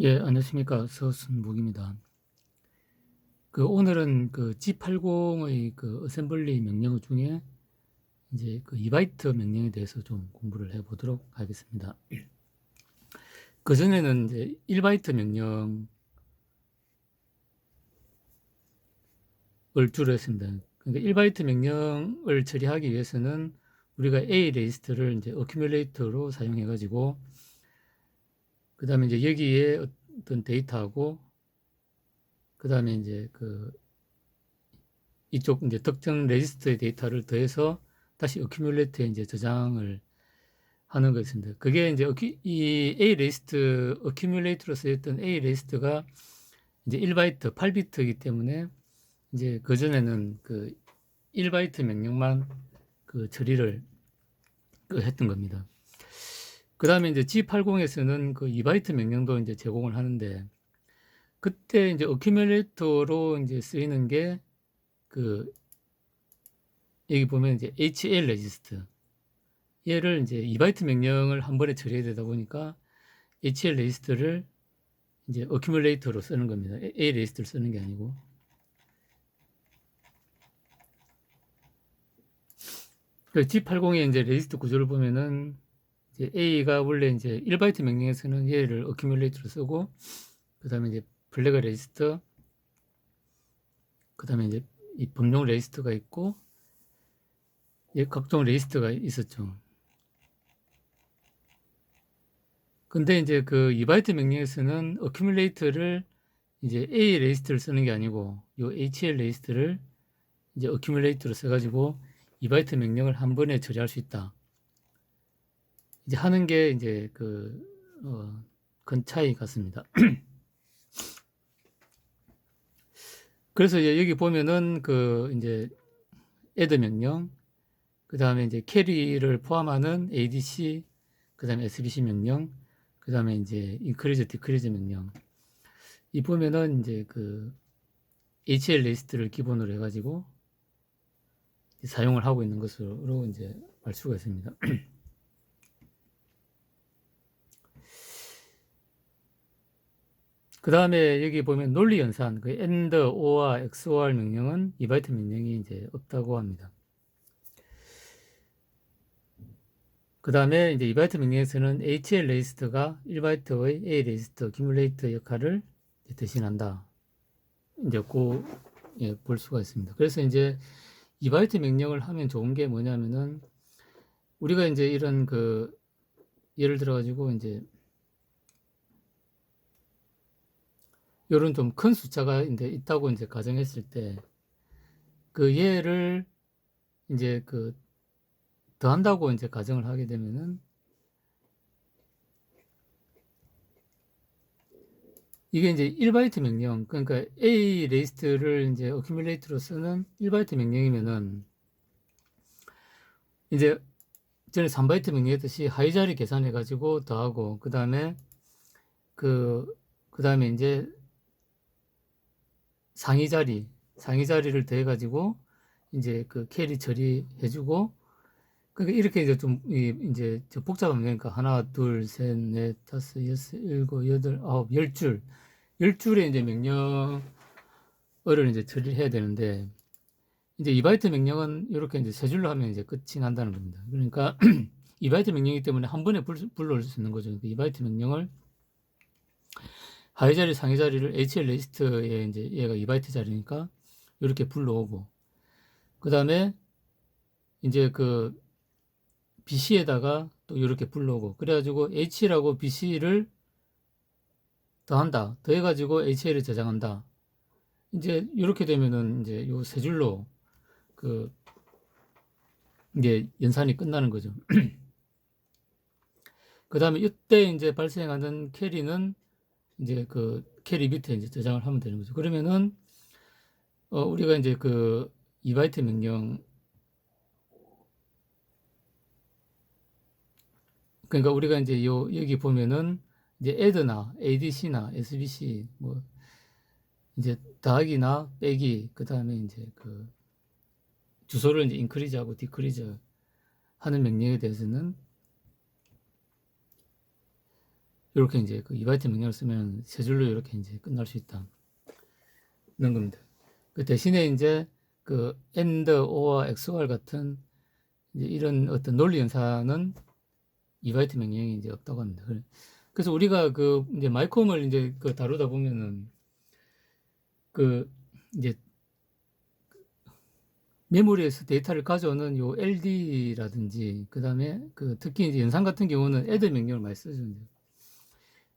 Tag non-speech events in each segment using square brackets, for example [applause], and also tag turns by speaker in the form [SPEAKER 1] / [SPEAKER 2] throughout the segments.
[SPEAKER 1] 예, 안녕하십니까. 서순복입니다. 그 오늘은 그 G80의 그 어셈블리 명령 중에 이제 그 2바이트 명령에 대해서 좀 공부를 해 보도록 하겠습니다. 그 전에는 이제 1바이트 명령을 주로 했습니다. 그러니까 1바이트 명령을 처리하기 위해서는 우리가 A 레지스트를 이제 어큐뮬레이터로 사용해 가지고 그 다음에 이제 여기에 어떤 데이터하고 그 다음에 이제 그 이쪽 이제 특정 레지스트의 데이터를 더해서 다시 어큐뮬레이터에 이제 저장을 하는 것입니다. 그게 이제 이 A 레지스트 어큐뮬레이터로 쓰였던 A 레지스트가 이제 1바이트 8비트이기 때문에 이제 그 전에는 그 1바이트 명령만 그 처리를 그 했던 겁니다. 그 다음에 이제 G80에서는 그 2바이트 명령도 이제 제공을 하는데, 그때 이제 어큐뮬레이터로 이제 쓰이는 게 그, 여기 보면 이제 HL 레지스트. 얘를 이제 2바이트 명령을 한 번에 처리해야 되다 보니까 HL 레지스트를 이제 어큐뮬레이터로 쓰는 겁니다. A 레지스트를 쓰는 게 아니고. 그 G80의 이제 레지스트 구조를 보면은 이제 A가 원래 이제 1바이트 명령에서는 얘를 어큐뮬레이터로 쓰고 그 다음에 이제 블랙 레지스터 그 다음에 이제 이 범용 레지스터가 있고 예, 각종 레지스터가 있었죠. 근데 이제 그 2바이트 명령에서는 어큐뮬레이터를 이제 A 레지스터를 쓰는 게 아니고 요 HL 레지스터를 이제 어큐뮬레이터로 써가지고 2바이트 명령을 한 번에 처리할 수 있다. 이제 하는 게 이제 그, 어, 큰 차이 같습니다. [clears throat] 그래서 이제 여기 보면은 그 이제 add 명령, 그 다음에 이제 캐리를 포함하는 adc, 그 다음에 sbc 명령, 그 다음에 이제 increase, decrease 명령. 이 보면은 이제 그 hl 리스트를 기본으로 해가지고 사용을 하고 있는 것으로 이제 알 수가 있습니다. [clears throat] 그 다음에 여기 보면 논리 연산, 그 AND, OR, XOR 명령은 2바이트 명령이 이제 없다고 합니다. 그 다음에 이제 2바이트 명령에서는 HL 레지스트가 1바이트의 A 레지스트, accumulate 역할을 대신한다. 이제 그, 예, 볼 수가 있습니다. 그래서 이제 2바이트 명령을 하면 좋은 게 뭐냐면은 우리가 이제 이런 그 예를 들어 가지고 이제 요런 좀 큰 숫자가 이제 있다고 이제 가정했을 때 그 얘를 이제 그 더한다고 이제 가정을 하게 되면은 이게 이제 1바이트 명령 그러니까 A 레이스트를 이제 어큐뮬레이트로 쓰는 1바이트 명령이면은 이제 전에 3바이트 명령했듯이 하이 자리 계산해 가지고 더하고 그 다음에 그, 그 다음에 이제 상위 자리, 상위 자리를 더해 가지고 이제 그 캐리 처리해 주고 그러니까 이렇게 이제 좀 이제 저 복잡한 거니까 하나, 둘, 셋, 넷, 다섯, 여섯, 일곱, 여덟, 아홉, 열 줄, 열 줄의 이제 명령어를 이제 처리를 해야 되는데 이제 2바이트 명령은 이렇게 이제 세 줄로 하면 이제 끝이 난다는 겁니다. 그러니까 [clears throat] 2바이트 명령이기 때문에 한 번에 불러올 수 있는 거죠. 2바이트 그러니까 명령을 하위 자리, 상위 자리를 HL 리스트에 이제 얘가 2바이트 자리니까 이렇게 불러오고. 그 다음에 이제 그 BC에다가 또 이렇게 불러오고. 그래가지고 H라고 BC를 더한다. 더해가지고 HL을 저장한다. 이제 이렇게 되면은 이제 요 세 줄로 그 이제 연산이 끝나는 거죠. [clears throat] 그 다음에 이때 이제 발생하는 캐리는 이제 그 캐리 밑에 이제 저장을 하면 되는 거죠. 그러면은 어 우리가 이제 그 2바이트 명령 그러니까 우리가 이제 요 여기 보면은 이제 add나 adc나 sbc 뭐 이제 더하기나 빼기 그다음에 이제 그 주소를 이제 인크리즈하고 디크리즈 하는 명령에 대해서는 이렇게 이제 그 2바이트 명령을 쓰면 세 줄로 이렇게 이제 끝날 수 있다. 는 겁니다. 그 대신에 이제 그 and, or, xor 같은 이런 어떤 논리 연산은 2바이트 명령이 이제 없다고 합니다. 그래- 그래서 우리가 그 이제 마이콤을 이제 그 다루다 보면은 그 이제 메모리에서 데이터를 가져오는 요 LD라든지 그다음에 그 특히 이제 연산 같은 경우는 add 명령을 많이 쓰죠.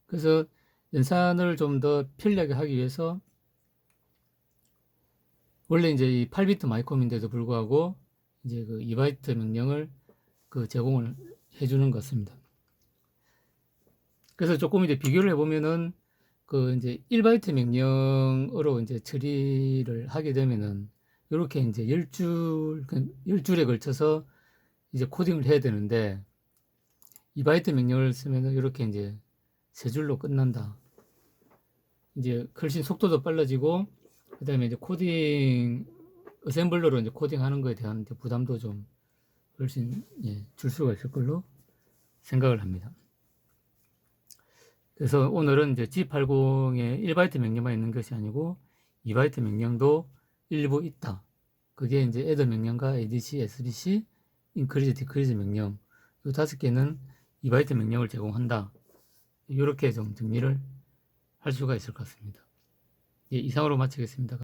[SPEAKER 1] 그래서 연산을 좀 더 편리하게 하기 위해서 원래 이제 이 8비트 마이콤인데도 불구하고 이제 그 2바이트 명령을 그 제공을 해주는 것 같습니다. 그래서 조금 이제 비교를 해보면은 그 이제 1바이트 명령으로 이제 처리를 하게 되면은 이렇게 이제 10줄, 10줄에 걸쳐서 이제 코딩을 해야 되는데 2바이트 명령을 쓰면은 이렇게 이제 세 줄로 끝난다. 이제 훨씬 속도도 빨라지고 그다음에 이제 코딩 어셈블러로 이제 코딩하는 거에 대한 부담도 좀 훨씬 예, 줄 수가 있을 걸로 생각을 합니다. 그래서 오늘은 이제 G80에 1바이트 명령만 있는 것이 아니고 2바이트 명령도 일부 있다. 그게 이제 add 명령과 adc, sbc, increase, decrease 명령 이 다섯 개는 2바이트 명령을 제공한다. 이렇게 좀 정리를 할 수가 있을 것 같습니다. 예, 이상으로 마치겠습니다.